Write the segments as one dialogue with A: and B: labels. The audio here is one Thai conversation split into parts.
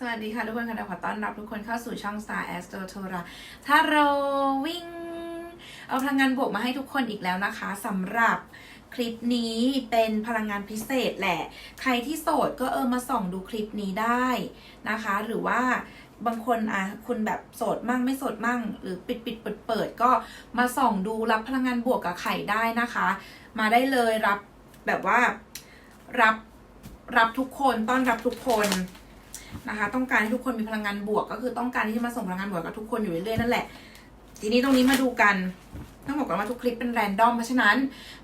A: สวัสดีค่ะทุกคนค่ะขอต้อนรับทุกคนเข้าสู่ช่อง Star Astro t o r a ถ้าเราวิ่ง เอาพลังงานบวกมาให้ทุกคนอีกแล้วนะคะสำหรับคลิปนี้เป็นพลังงานพิเศษแหละ ใครที่โสดก็เออมาส่องดูคลิปนี้ได้นะคะ หรือว่าบางคนอะคุณแบบโสดมั่งไม่โสดมั่ง หรือปิดปิดเปิดเปิดก็มาส่องดูรับพลังงานบวกกับไข่ได้นะคะ มาได้เลยรับแบบว่ารับรับทุกคนต้อนรับทุกคน นะคะ ต้องการให้ทุกคนมีพลังงานบวก ก็คือต้องการที่จะมาส่งพลังงานบวกกับทุกคนอยู่เรื่อยๆนั่นแหละ ทีนี้ตรงนี้มาดูกัน ต้องบอกกันว่าทุกคลิปเป็นแรนดอม เพราะฉะนั้น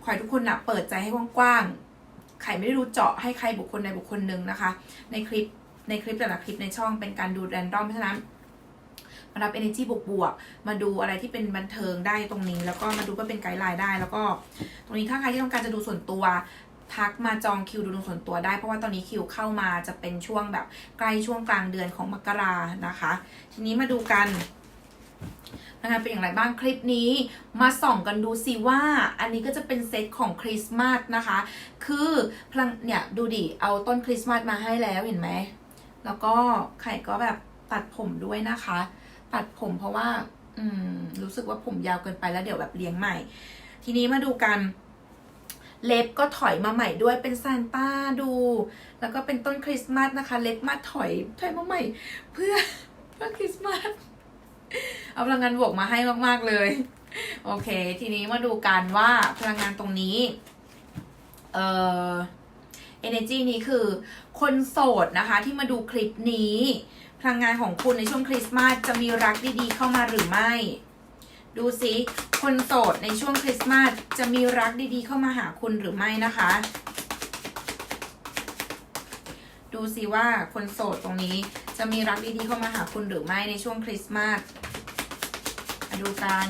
A: ขอให้ทุกคนนะเปิดใจให้กว้างๆไข่ไม่ได้รู้เจาะให้ใครบุคคลใดบุคคลหนึ่งนะคะ ในคลิป ในคลิปแต่ละคลิปในช่องเป็นการดูแรนดอม เพราะฉะนั้นมารับ energy บวกบวกๆมาดูอะไรที่เป็นบันเทิงได้ตรงนี้ แล้วก็มาดูก็เป็นไกด์ไลน์ได้ แล้วก็ ตรงนี้ถ้าใครที่ต้องการจะดูส่วนตัว ทักมาจองคิวดูดวงส่วนตัวได้เพราะว่าตอนนี้คิวเข้ามาจะเป็นช่วงแบบใกล้ช่วงกลางเดือนของมกรานะคะ ทีนี้มาดูกันงานเป็นอย่างไรบ้างคลิปนี้มาส่องกันดูสิว่า อันนี้ก็จะเป็นเซตของคริสต์มาสนะคะ คือพลังเนี่ยดูดิเอาต้นคริสต์มาสมาให้แล้วเห็นไหมแล้วก็ไข่ก็แบบตัดผมด้วยนะคะ ตัดผมเพราะว่า อืมรู้สึกว่าผมยาวเกินไปแล้วเดี๋ยวแบบเลี้ยงใหม่ ทีนี้มาดูกัน เล็บก็ถอยมาใหม่ด้วยเป็นซานต้าดู แล้วก็เป็นต้นคริสต์มาสนะคะ เล็บมาถอยถอยมาใหม่ เพื่อเพื่อคริสต์มาสเอาพลังงานบวกมาให้มาก ๆ เลย โอเค ทีนี้มาดูกันว่าพลังงานตรงนี้ เอ่อ energy นี้คือคนโสดนะคะที่มาดูคลิปนี้ พลังงานของคุณในช่วงคริสต์มาสจะมีรักดีๆ เข้ามาหรือไม่ ดูสิคนโสดในช่วงคริสต์มาสจะมีรักดีๆ เข้ามาหาคุณหรือไม่นะคะ ดูสิว่าคนโสดตรงนี้จะมีรักดีๆเข้ามาหาคุณหรือไม่ในช่วงคริสต์มาสดูกัน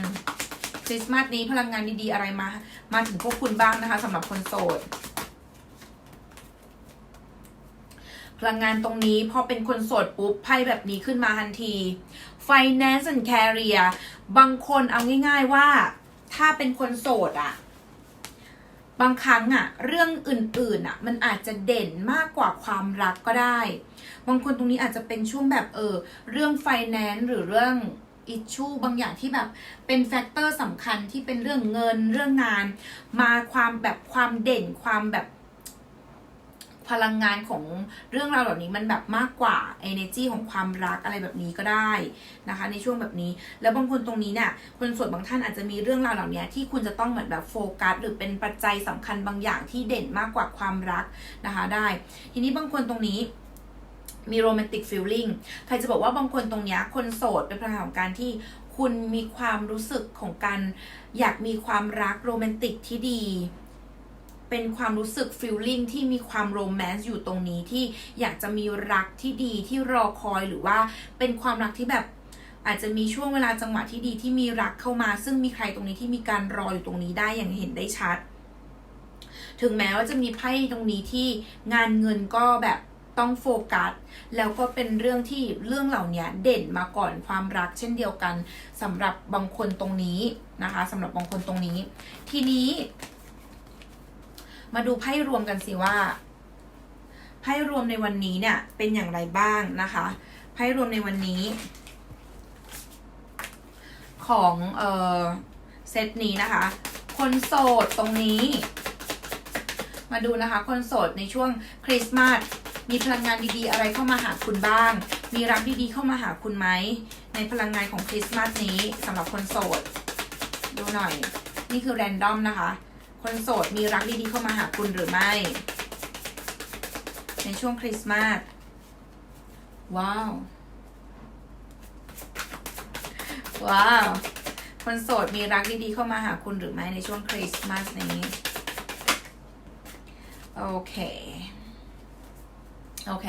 A: คริสต์มาสนี้พลังงานดีๆอะไรมา มาถึงพวกคุณบ้างนะคะสำหรับคนโสดพลังงานตรงนี้พอเป็นคนโสดปุ๊บไพ่แบบนี้ขึ้นมาทันที finance and career บางคนเอาง่ายๆว่า ถ้าเป็นคนโสดอะบางครั้งอะเรื่องอื่นๆอะมันอาจจะเด่นมากกว่าความรักก็ได้ บางคนตรงนี้อาจจะเป็นช่วงแบบเออเรื่อง finance หรือเรื่องอิชชูบางอย่างที่แบบเป็นแฟกเตอร์สำคัญที่เป็นเรื่องเงินเรื่องงาน มาความแบบความเด่นความแบบ พลังงานของเรื่องราวแบบนี้มันแบบมากกว่า energy ของความรักอะไรแบบนี้ก็ได้นะคะ ในช่วงแบบนี้ แล้วบางคนตรงนี้เนี่ยคนส่วนบางท่านอาจจะมีเรื่องราวเหล่านี้ที่คุณจะต้องเหมือนแบบโฟกัสหรือเป็นปัจจัยสำคัญบางอย่างที่เด่นมากกว่าความรักนะคะ ได้ ทีนี้บางคนตรงนี้มีโรแมนติกฟีลลิ่งใครจะบอกว่าบางคนตรงนี้คนโสดเป็นพลังของการที่คุณมีความรู้สึกของการอยากมีความรักโรแมนติกที่ดี เป็นความรู้สึกฟีลลิ่งที่มีความโรแมนต์อยู่ตรงนี้ที่อยากจะมีรักที่ดีที่รอคอยหรือว่าเป็นความรักที่แบบอาจจะมีช่วงเวลาจังหวะที่ดีที่มีรักเข้ามา ซึ่งมีใครตรงนี้ที่มีการรออยู่ตรงนี้ได้อย่างเห็นได้ชัด ถึงแม้ว่าจะมีไพ่ตรงนี้ที่งานเงินก็แบบต้องโฟกัส แล้วก็เป็นเรื่องที่เรื่องเหล่านี้เด่นมาก่อนความรักเช่นเดียวกันสำหรับบางคนตรงนี้นะคะสำหรับบางคนตรงนี้ ทีนี้ มาดูไพ่รวมกันสิว่าไพ่รวมในวันนี้เนี่ยเป็นอย่างไรบ้างนะคะไพ่รวมในวันนี้ ของเออเซตนี้นะคะ คนโสดตรงนี้ มาดูนะคะ คนโสดในช่วงคริสต์มาสมีพลังงานดีๆ อะไรเข้ามาหาคุณบ้าง มีรักดีๆเข้ามาหาคุณไหมในพลังงานของคริสต์มาสนี้สำหรับคนโสด ดูหน่อย นี่คือแรนดอมนะคะ คนโสดมีรักดีๆเข้ามาหาคุณหรือไม่ ในช่วงคริสต์มาสว้าว ว้าว คนโสดมีรักดีๆเข้ามาหาคุณหรือไม่ในช่วงคริสต์มาสนี้ โอเค โอเค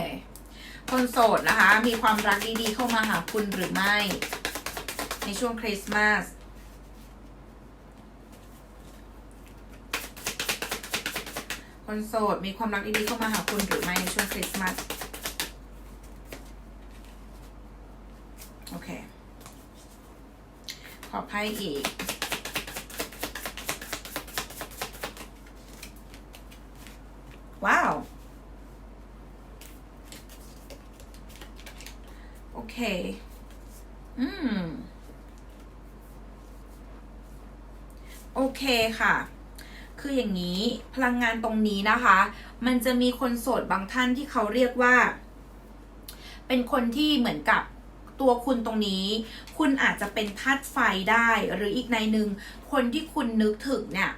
A: คนโสดนะคะ มีความรักดีๆเข้ามาหาคุณหรือไม่ ในช่วงคริสต์มาส คนโสดมีความรักดีๆเข้ามาหาคุณหรือไม่ในช่วงคริสต์มาสโอเค ขอไพ่อีก ว้าว อืม โอเคค่ะ คืออย่างนี้ พลังงานตรงนี้นะคะ มันจะมีคนโสดบางท่านที่เขาเรียกว่า เป็นคนที่เหมือนกับตัวคุณตรงนี้ คุณอาจจะเป็นธาตุไฟได้ หรืออีกในหนึ่งคนที่คุณนึกถึงเนี่ย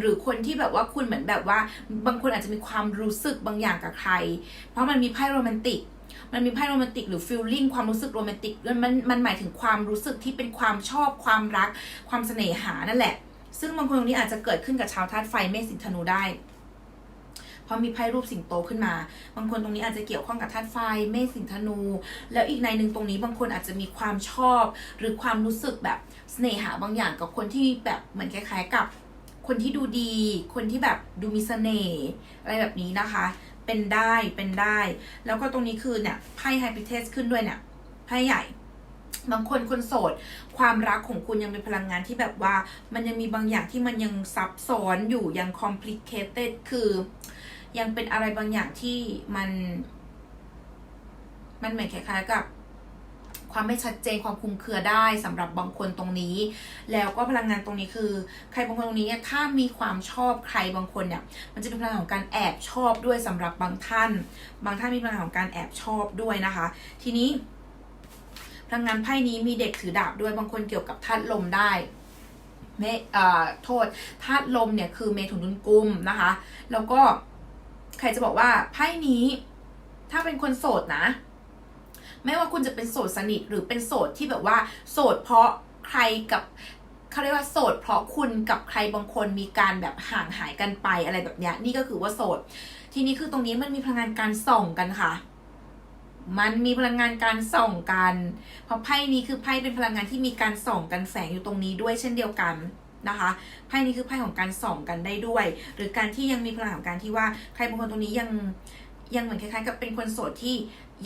A: หรือคนที่แบบว่าคุณเหมือนแบบว่า บางคนอาจจะมีความรู้สึกบางอย่างกับใคร เพราะมันมีไพ่โรแมนติก มันมีไพ่โรแมนติกหรือฟีลลิ่งความรู้สึกโรแมนติกมันมันหมายถึงความรู้สึกที่เป็นความชอบความรัก ความเสน่หานั่นแหละ ซึ่งบางคนตรงนี้อาจจะเกิดขึ้นกับชาวธาตุไฟเมษสิงธนูได้เพราะมีไพ่รูปสิงโตขึ้นมา บางคนตรงนี้อาจจะเกี่ยวข้องกับธาตุไฟ เมษสิงธนู แล้วอีกในหนึ่งตรงนี้บางคนอาจจะมีความชอบ หรือความรู้สึกแบบเสน่หาบางอย่างกับคนที่แบบเหมือนคล้ายๆกับ คนที่ดูดี คนที่แบบดูมีเสน่ห์อะไรแบบนี้นะคะ เป็นได้เป็นได้ แล้วก็ตรงนี้คือเนี่ยไพ่ไฮพิเทสขึ้นด้วยเนี่ยไพ่ใหญ่ บางคนคนโสด ความรักของคุณยังเป็นพลังงานที่แบบว่า มันยังมีบางอย่างที่มันยังซับซ้อนอยู่ยัง complicated คือ ยังเป็นอะไรบางอย่างที่มัน มันเหมือนคล้ายๆกับความไม่ชัดเจนความคลุมเครือได้สำหรับบางคนตรงนี้ แล้วก็พลังงานตรงนี้คือ ใครบางคนตรงนี้เนี่ยถ้ามีความชอบใครบางคนเนี่ย มันจะเป็นพลังของการแอบชอบด้วยสำหรับบางท่าน บางท่านมีพลังของการแอบชอบด้วยนะคะ ทีนี้ พลังงานไพ่นี้มีเด็กถือดาบด้วยบางคนเกี่ยวกับธาตุลมได้เมเอ่อโทษธาตุลมเนี่ยคือเมถุนตุลกุมนะคะ แล้วก็ใครจะบอกว่าไพ่นี้ ถ้าเป็นคนโสดนะ ไม่ว่าคุณจะเป็นโสดสนิทหรือเป็นโสดที่แบบว่า โสดเพราะใครกับเขาเรียกว่าโสดเพราะคุณกับใครบางคนมีการแบบห่างหายกันไปอะไรแบบเนี้ยนี่ก็คือว่าโสด ทีนี้คือตรงนี้มันมีพลังงานการส่องกันค่ะ มันมีพลังงานการส่องกัน เพราะไพ่นี้คือไพ่เป็นพลังงานที่มีการส่องกันแฝงอยู่ตรงนี้ด้วยเช่นเดียวกันนะคะไพ่นี้คือไพ่ของการส่องกันได้ด้วย หรือการที่ยังมีพลังของการที่ว่าใครบางคนตรงนี้ยังยังเหมือนคล้ายๆกับเป็นคนโสดที่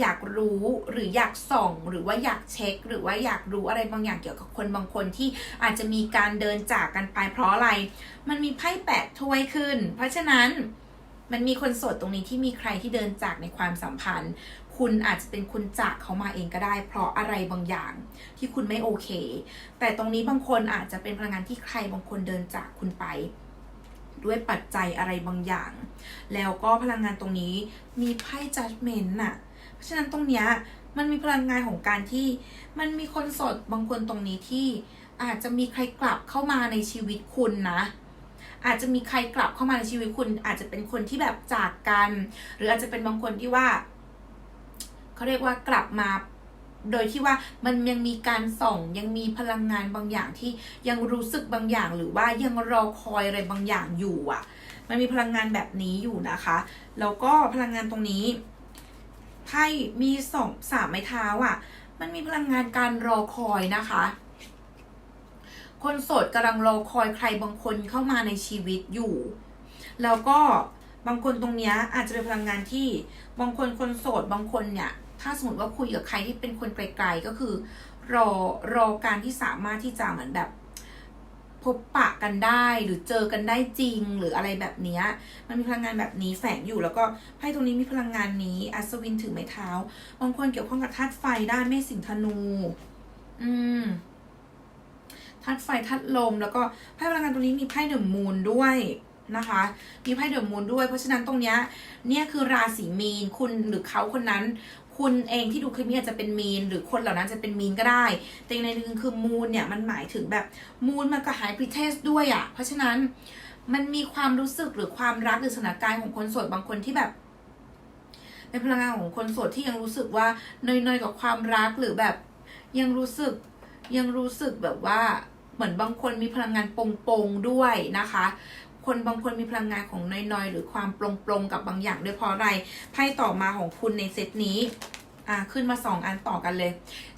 A: อยากรู้หรืออยากส่องหรือว่าอยากเช็ค หรือว่าอยากรู้อะไรบางอย่างเกี่ยวกับคนบางคนที่อาจจะมีการเดินจากกันไปเพราะอะไร มันมีไพ่แปดถ้วยขึ้น เพราะฉะนั้นมันมีคนโสดตรงนี้ที่มีใครที่เดินจากในความสัมพันธ์ คุณอาจจะเป็นคนจากเขามาเองก็ได้ เพราะอะไรบางอย่างที่คุณไม่โอเค แต่ตรงนี้บางคนอาจจะเป็นพลังงานที่ใครบางคนเดินจากคุณไป ด้วยปัจจัยอะไรบางอย่าง แล้วก็พลังงานตรงนี้มีไพ่ judgment น่ะ เพราะฉะนั้นตรงเนี้ยมันมีพลังงานของการที่มันมีคนสดบางคนตรงนี้ที่อาจจะมีใครกลับเข้ามาในชีวิตคุณนะอาจจะมีใครกลับเข้ามาในชีวิตคุณอาจจะเป็นคนที่แบบจากกัน หรืออาจจะเป็นบางคนที่ว่า เขาเรียกว่ากลับมาโดยที่ว่ามันยังมีการส่องยังมีพลังงานบางอย่างที่ยังรู้สึกบางอย่างหรือว่ายังรอคอยอะไรบางอย่างอยู่อะ มันมีพลังงานแบบนี้อยู่นะคะแล้วก็พลังงานตรงนี้ไพ่มีสองสามไม้เท้าอะ มันมีพลังงานการรอคอยนะคะ คนโสดกำลังรอคอยใครบางคนเข้ามาในชีวิตอยู่ แล้วก็บางคนตรงเนี้ยอาจจะเป็นพลังงานที่บางคนคนโสดบางคนเนี่ย ถ้าสมมติว่าคุยกับใครที่เป็นคนไกล ๆ ก็คือ รอรอการที่สามารถที่จะเหมือนแบบพบปะกันได้หรือเจอกันได้จริงหรืออะไรแบบเนี้ยมันมีพลังงานแบบนี้แฝงอยู่แล้วก็ไพ่ตรงนี้มีพลังงานนี้ อัศวินถือไม้เท้าบางคนเกี่ยวข้องกับธาตุไฟได้เมษสิงธนู อืมธาตุไฟธาตุลม แล้วก็ไพ่พลังงานตรงนี้มีไพ่เดอะมูนด้วยนะคะ มีไพ่เดอะมูนด้วย เพราะฉะนั้นตรงเนี้ยเนี่ยคือราศีมีนคุณหรือเขาคนนั้น คุณเองที่ดูคลิปนี้อาจจะเป็นมีน หรือคนเหล่านั้นจะเป็นมีนก็ได้ แต่ในนึงคือมูนเนี่ยมันหมายถึงแบบมูนมันก็หายพรีเทสด้วยอะ่ะ เพราะฉะนั้นมันมีความรู้สึกหรือความรักหรือสถานการณ์ของคนโสดบางคนที่แบบเป็นพลังงานของคนโสดที่ยังรู้สึกว่าเนยๆกับความรักหรือแบบยังรู้สึกยังรู้สึกแบบว่าเหมือนบางคนมีพลังงานปงๆด้วยนะคะ คนบางคนมีพลังงานของน้อยๆ หรือความปลงๆกับบางอย่างด้วยเพราะอะไรไพ่ต่อมาของคุณในเซตนี้อ่าขึ้นมาสองอันต่อกันเลย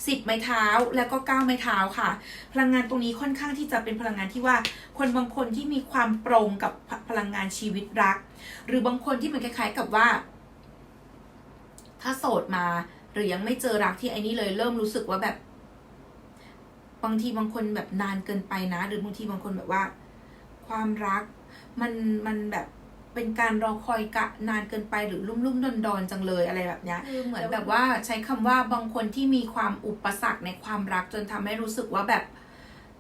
A: สิบไม้เท้าแล้วก็เก้าไม้เท้าค่ะ พลังงานตรงนี้ค่อนข้างที่จะเป็นพลังงานที่ว่าคนบางคนที่มีความปรงกับพลังงานชีวิตรัก หรือบางคนที่มันคล้าย ๆ กับว่า ถ้าโสดมา หรือยังไม่เจอรักที่ไอ้นี่เลยเริ่มรู้สึกว่าแบบ บางทีบางคนแบบนานเกินไปนะ หรือบางทีบางคนแบบว่า ความรัก มันมันแบบเป็นการรอคอยกะนานเกินไปหรือลุ่มลุ่มดอนดอนจังเลยอะไรแบบเนี้ยเหมือนแบบว่าใช้คำว่าบางคนที่มีความอุปสรรคในความรักจนทำให้รู้สึกว่าแบบ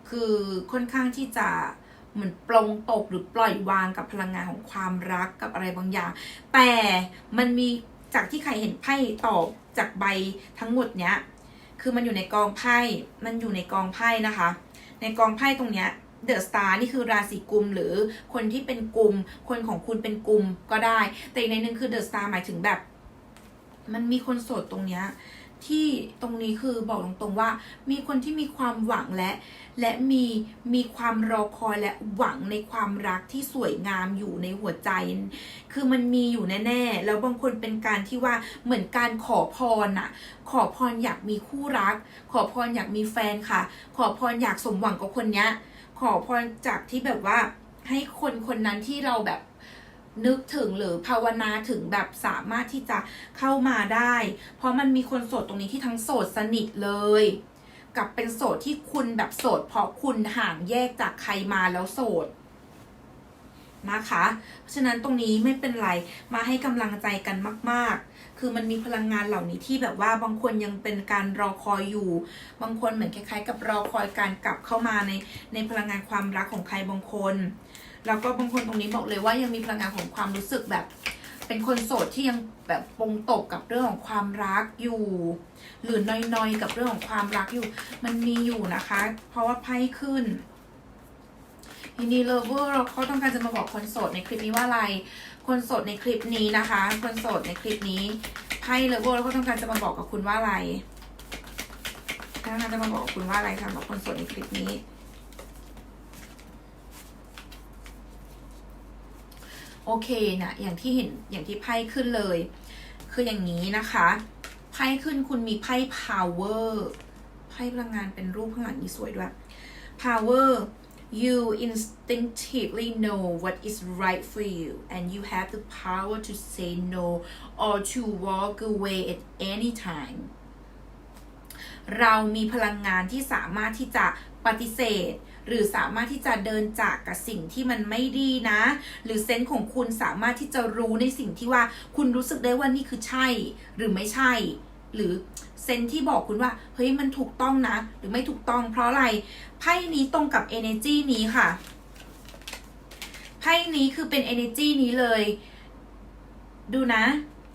A: คือค่อนข้างที่จะเหมือนปลงตกหรือปล่อยวางกับพลังงานของความรักกับอะไรบางอย่าง แต่มันมีจากที่ใครเห็นไพ่ตอบจากใบทั้งหมดเนี้ย คือมันอยู่ในกองไพ่ มันอยู่ในกองไพ่นะคะ ในกองไพ่ตรงเนี้ย เดอะสตาร์นี่คือราศีกุมหรือคนที่เป็นกุม คนของคุณเป็นกุมก็ได้ แต่อีกในหนึ่งคือเดอะสตาร์หมายถึงแบบ มันมีคนโสดตรงเนี้ยที่ตรงนี้คือบอกตรงๆว่า มีคนที่มีความหวังและ และมีมีความรอคอยและหวังในความรักที่สวยงามอยู่ในหัวใจ คือมันมีอยู่แน่ๆ แล้วบางคนเป็นการที่ว่าเหมือนการขอพรน่ะขอพรอยากมีคู่รัก ขอพรอยากมีแฟนค่ะ ขอพรอยากสมหวังกับคนเนี้ย ขอพรจากที่แบบว่าให้คนคนนั้นที่เราแบบนึกถึงหรือภาวนาถึงแบบสามารถที่จะเข้ามาได้ เพราะมันมีคนโสดตรงนี้ที่ทั้งโสดสนิทเลย กับเป็นโสดที่คุณแบบโสด เพราะคุณห่างแยกจากใครมาแล้วโสด นะคะ เพราะฉะนั้นตรงนี้ไม่เป็นไร มาให้กำลังใจกันมาก ๆ คือมันมีพลังงานเหล่านี้ที่แบบว่าบางคนยังเป็นการรอคอยอยู่ บางคนเหมือนคล้าย ๆ กับรอคอยการกลับเข้ามาในในพลังงานความรักของใครบางคน แล้วก็บางคนตรงนี้บอกเลยว่ายังมีพลังงานของความรู้สึกแบบเป็นคนโสดที่ยังแบบปรงตกกับเรื่องของความรักอยู่ หรือนอยๆกับเรื่องของความรักอยู่ มันมีอยู่นะคะ เพราะว่าไพ่ขึ้น ทีนี้เลเวอร์เราเขาต้องการจะมาบอกคนโสดในคลิปนี้ว่าอะไร คนโสดในคลิปนี้นะคะ คนโสดในคลิปนี้ไพ่เลเวอร์แล้วก็ต้องการจะมาบอกกับคุณว่าอะไรต้องการจะมาบอกกับคุณว่าอะไรสำหรับคนโสดในคลิปนี้โอเคนะอย่างที่เห็นอย่างที่ไพ่ขึ้นเลย คืออย่างนี้นะคะไพ่ขึ้นคุณมีไพ่ power ไพ่พลังงานเป็นรูปข้างหลังนี้สวยด้วย power you instinctively know what is right for you and you have the power to say no or to walk away at any time เรามีพลังงานที่สามารถที่จะปฏิเสธ หรือสามารถที่จะเดินจากกับสิ่งที่มันไม่ดีนะ หรือเซนส์ของคุณสามารถที่จะรู้ในสิ่งที่ว่าคุณรู้สึกได้ว่านี่คือใช่ หรือไม่ใช่ หรือเซนที่บอกคุณว่าเฮ้ยมันถูกต้องนะ หรือไม่ถูกต้อง เพราะอะไรไพ่นี้ตรงกับ energy นี้ค่ะไพ่นี้คือเป็น energy นี้เลย ดูนะ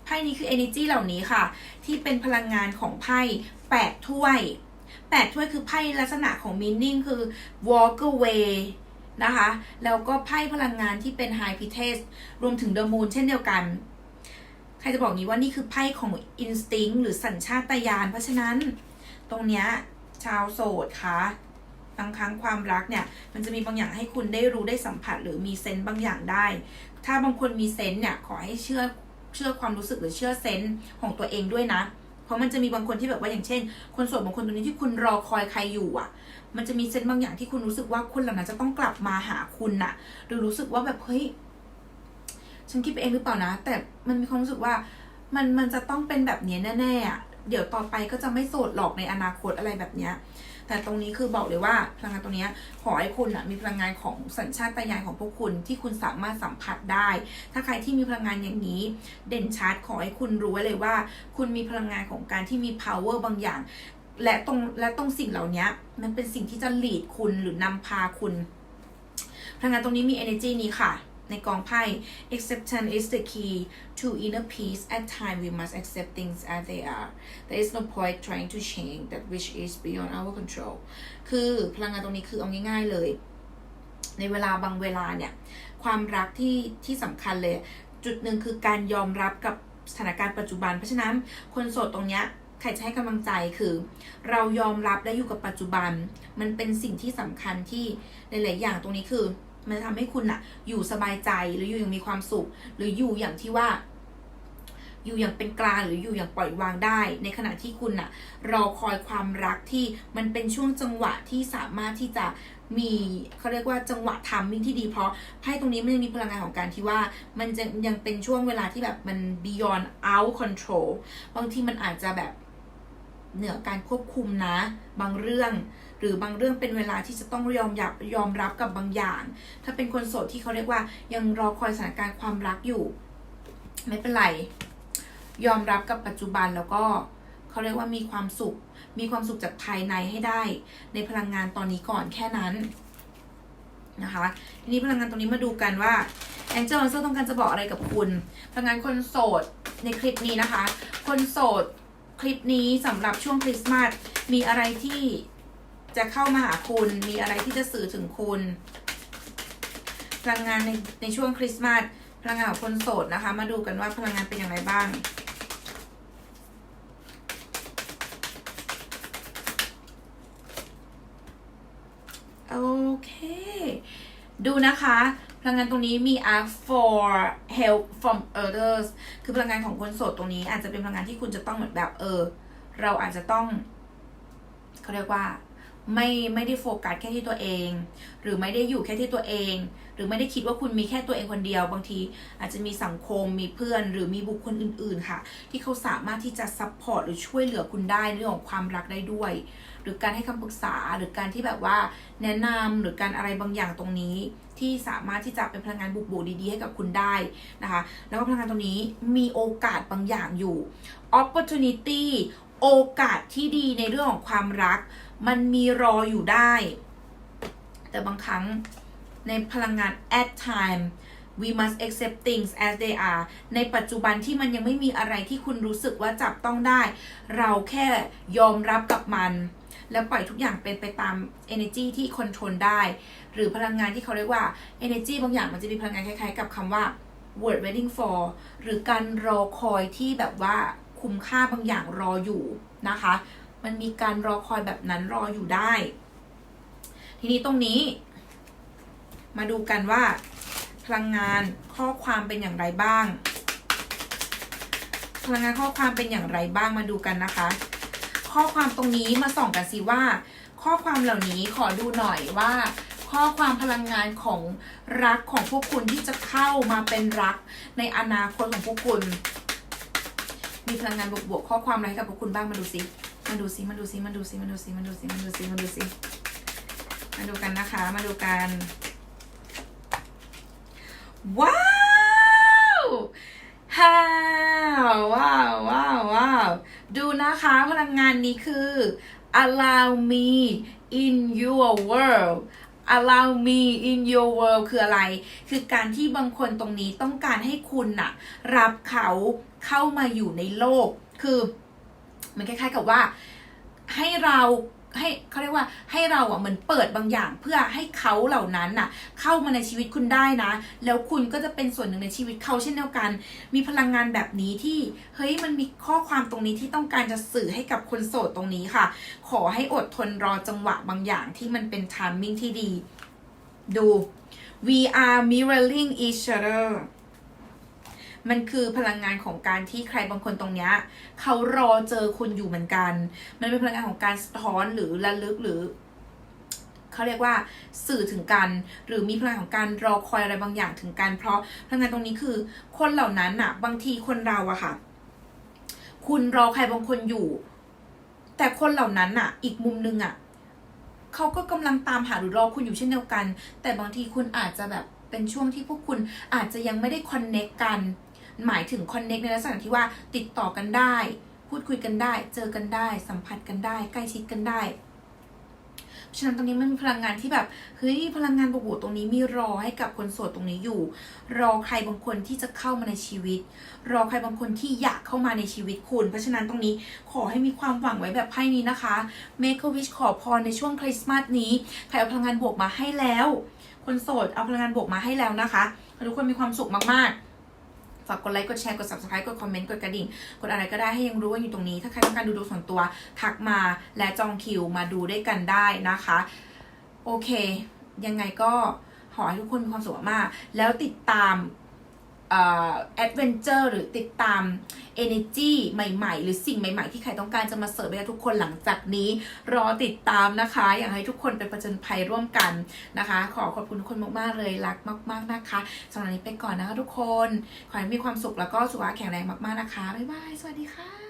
A: ไพ่นี้คือ energy เหล่านี้ค่ะ ที่เป็นพลังงานของไพ่แปดถ้วยแปดถ้วยคือไพ่ลักษณะของ meaning คือ walk away นะคะ แล้วก็ไพ่พลังงานที่เป็น high p i t e s รวมถึง the moon เช่นเดียวกัน รจะบอกงี้ว่านี่คือไพ่ของ instinct หรือสัญชาตญาณ เพราะฉะนั้นตรงเนี้ยชาวโสดคะบางครั้งความรักเนี่ย มันจะมีบางอย่างให้คุณได้รู้ได้สัมผัสหรือมีเซนต์บางอย่างได้ ถ้าบางคนมีเซนต์เนี่ยขอให้เชื่อเชื่อความรู้สึกหรือเชื่อเซนต์ของตัวเองด้วยนะ เพราะมันจะมีบางคนที่แบบว่าอย่างเช่น คนโสดบางคนตรงนี้ที่คุณรอคอยใครอยู่อะ มันจะมีเซนต์บางอย่างที่คุณรู้สึกว่าคนเหล่านั้นจะต้องกลับมาหาคุณน่ะ หรือรู้สึกว่าแบบเฮ้ย ฉันคิดไปเองหรือเปล่านะ แต่มันมีความรู้สึกว่ามันมันจะต้องเป็นแบบนี้แน่ๆอะเดี๋ยวต่อไปก็จะไม่โสดหรอกในอนาคตอะไรแบบเนี้ยแต่ตรงนี้คือบอกเลยว่าพลังงานตรงนี้ขอให้คุณอะมีพลังงานของสัญชาตญาณของพวกคุณที่คุณสามารถสัมผัสได้ ถ้าใครที่มีพลังงานอย่างนี้ เด่นชัดขอให้คุณรู้ไว้เลยว่า คุณมีพลังงานของการที่มี power บางอย่าง และตรงและตรงสิ่งเหล่านี้มันเป็นสิ่งที่จะ lead คุณหรือนำพาคุณ พลังงานตรงนี้มี energy นี้ค่ะ ในกองไพ่ acceptance is the key to inner peace at time we must accept things as they are there is no point trying to change that which is beyond our control คือพลังงานตรงนี้คือเอาง่าย ๆเลย ในเวลาบางเวลาเนี่ย ความรักที่ที่สำคัญเลย จุดหนึ่งคือการยอมรับกับสถานการณ์ปัจจุบัน เพราะฉะนั้นคนโสดตรงเนี้ยใครจะให้กำลังใจคือ เรายอมรับและอยู่กับปัจจุบัน มันเป็นสิ่งที่สำคัญที่หลาย ๆ อย่างตรงนี้คือ มันจะทำให้คุณอะอยู่สบายใจหรืออยู่อย่างมีความสุข หรืออยู่อย่างที่ว่า อยู่อย่างเป็นกลางหรืออยู่อย่างปล่อยวางได้ ในขณะที่คุณอะรอคอยความรักที่มันเป็นช่วงจังหวะที่สามารถที่จะมีเขาเรียกว่าจังหวะทามมิ่งที่ดีเพราะไพ่ตรงนี้มันยังมีพลังงานของการที่ว่า มันจะยังเป็นช่วงเวลาที่แบบมัน beyond out control บางทีมันอาจจะแบบเหนือการควบคุมนะ บางเรื่อง หรือบางเรื่องเป็นเวลาที่จะต้องยอมยับยอมรับกับบางอย่าง ถ้าเป็นคนโสดที่เขาเรียกว่ายังรอคอยสถานการณ์ความรักอยู่ ไม่เป็นไร ยอมรับกับปัจจุบันแล้วก็เขาเรียกว่ามีความสุข มีความสุขจากภายในให้ได้ ในพลังงานตอนนี้ก่อนแค่นั้นนะคะ ทีนี้พลังงานตรงนี้มาดูกันว่าแองเจิล a อนต้องการจะบอกอะไรกับคุณ พลังงานคนโสดในคลิปนี้นะคะ คนโสดคลิปนี้สำหรับช่วงคริสต์มาสมีอะไรที่ จะเข้ามาหาคุณมีอะไรที่จะสื่อถึงคุณ พลังงานในในช่วงคริสต์มาสพลังงานของคนโสดนะคะ มาดูกันว่าพลังงานเป็นอย่างไรบ้างโอเค ดูนะคะพลังงานตรงนี้มี ask for help from others คือพลังงานของคนโสดตรงนี้ อาจจะเป็นพลังงานที่คุณจะต้องเหมือนแบบเออ เราอาจจะต้อง เขาเรียกว่า ไม่ไม่ได้โฟกัสแค่ที่ตัวเอง หรือไม่ได้อยู่แค่ที่ตัวเอง หรือไม่ได้คิดว่าคุณมีแค่ตัวเองคนเดียว บางทีอาจจะมีสังคมมีเพื่อน หรือมีบุคคลอื่น ๆ ค่ะ ที่เขาสามารถที่จะซัพพอร์ตหรือช่วยเหลือคุณได้เรื่องของความรักได้ด้วย หรือการให้คำปรึกษาหรือการที่แบบว่าแนะนำหรือการอะไรบางอย่างตรงนี้ ที่สามารถที่จะเป็นพลังงานบุกบดีๆให้กับคุณได้นะคะ แล้วก็พลังงานตรงนี้มีโอกาสบางอย่างอยู่ opportunity โอกาสที่ดีในเรื่องของความรัก มันมีรออยู่ได้ แต่บางครั้งในพลังงาน at time we must accept things as they are ในปัจจุบันที่มันยังไม่มีอะไรที่คุณรู้สึกว่าจับต้องได้ เราแค่ยอมรับกับมัน แล้วปล่อยทุกอย่างเป็นไปตาม energy ที่ control ได้ หรือพลังงานที่เขาเรียกว่า energy บางอย่างมันจะมีพลังงานคล้ายๆ กับคำว่า word waiting for หรือการรอคอยที่แบบว่าคุ้มค่าบางอย่างรออยู่นะคะ มันมีการรอคอยแบบนั้นรออยู่ได้ ทีนี้ตรงนี้ มาดูกันว่า พลังงานข้อความเป็นอย่างไรบ้าง พลังงานข้อความเป็นอย่างไรบ้างมาดูกันนะคะ ข้อความตรงนี้มาส่องกันสิว่า ข้อความเหล่านี้ขอดูหน่อยว่าข้อความพลังงานของรักของพวกคุณที่จะเข้ามาเป็นรักในอนาคตของพวกคุณ มีพลังงานบวกๆข้อความอะไรกับพวกคุณบ้างมาดูสิ มาดูสิมาดูสิมาดูสิมาดูสิมาดูสิมาดูสิมาดูสิมาดูกันนะคะ มาดูกัน ว้าวฮ่าวว้าวว้าวว้าวดูนะคะพลังงานนี้คือ allow me in your world allow me in your world คืออะไร คือการที่บางคนตรงนี้ต้องการให้คุณน่ะ รับเขาเข้ามาอยู่ในโลก คือ มันคล้ายๆกับว่าให้เราให้เขาเรียกว่าให้เราอะเหมือนเปิดบางอย่าง เพื่อให้เขาเหล่านั้นน่ะ เข้ามาในชีวิตคุณได้นะ แล้วคุณก็จะเป็นส่วนหนึ่งในชีวิตเขาเช่นเดียวกัน มีพลังงานแบบนี้ที่เฮ้ยมันมีข้อความตรงนี้ที่ต้องการจะสื่อให้กับคนโสดตรงนี้ค่ะ ขอให้อดทนรอจังหวะบางอย่างที่มันเป็น timing ที่ดี ดู we are mirroring each other มันคือพลังงานของการที่ใครบางคนตรงเนี้ยเขารอเจอคุณอยู่เหมือนกัน มันเป็นพลังงานของการสะท้อนหรือระลึกหรือเขาเรียกว่าสื่อถึงกันหรือมีพลังของการรอคอยอะไรบางอย่างถึงกัน เพราะพลังงานตรงนี้คือคนเหล่านั้นอะบางทีคนเราอะค่ะ คุณรอใครบางคนอยู่ แต่คนเหล่านั้นอะอีกมุมนึงอะเขาก็กำลังตามหาหรือรอคุณอยู่เช่นเดียวกัน แต่บางทีคุณอาจจะแบบเป็นช่วงที่พวกคุณอาจจะยังไม่ได้คอนเน็กกัน หมายถึงคอนเน็กในลักษณะที่ว่าติดต่อกันได้ พูดคุยกันได้ เจอกันได้ สัมผัสกันได้ ใกล้ชิดกันได้เพราะฉะนั้นตรงนี้มันมีพลังงานที่แบบเฮ้ยพลังงานบวกๆตรงนี้มีรอให้กับคนโสดตรงนี้อยู่ รอใครบางคนที่จะเข้ามาในชีวิต รอใครบางคนที่อยากเข้ามาในชีวิตคุณ เพราะฉะนั้นตรงนี้ขอให้มีความหวังไว้แบบไพ่นี้นะคะ Make a wish ขอพรในช่วงคริสต์มาสนี้ใครเอาพลังงานบวกมาให้แล้ว คนโสดเอาพลังงานบวกมาให้แล้วนะคะให้ทุกคนมีความสุขมากๆ ฝากกดไลค์ กดแชร์ กด subscribe กดคอมเมนต์ กดกระดิ่ง กดอะไรก็ได้ให้ยังรู้ว่าอยู่ตรงนี้ ถ้าใครต้องการดูดวงส่วนตัว ทักมาและจองคิวมาดูด้วยกันได้นะคะ โอเค ยังไงก็ขอให้ทุกคนมีความสุขมาก แล้วติดตาม แอดเวนเจอร์หรือติดตาม energy ใหม่ ๆ หรือสิ่งใหม่ ๆ ที่ใครต้องการจะมาเสิร์ฟให้ทุกคนหลังจากนี้ รอติดตามนะคะ อยากให้ทุกคนเป็นประจนภัยร่วมกันนะคะ ขอขอบคุณทุกคนมาก ๆ เลย รักมาก ๆ นะคะสำหรับนนี้ไปก่อนนะคะทุกคน ขอให้มีความสุขแล้วก็สุขภาพแข็งแรงมาก ๆ นะคะ บ๊ายบาย สวัสดีค่ะ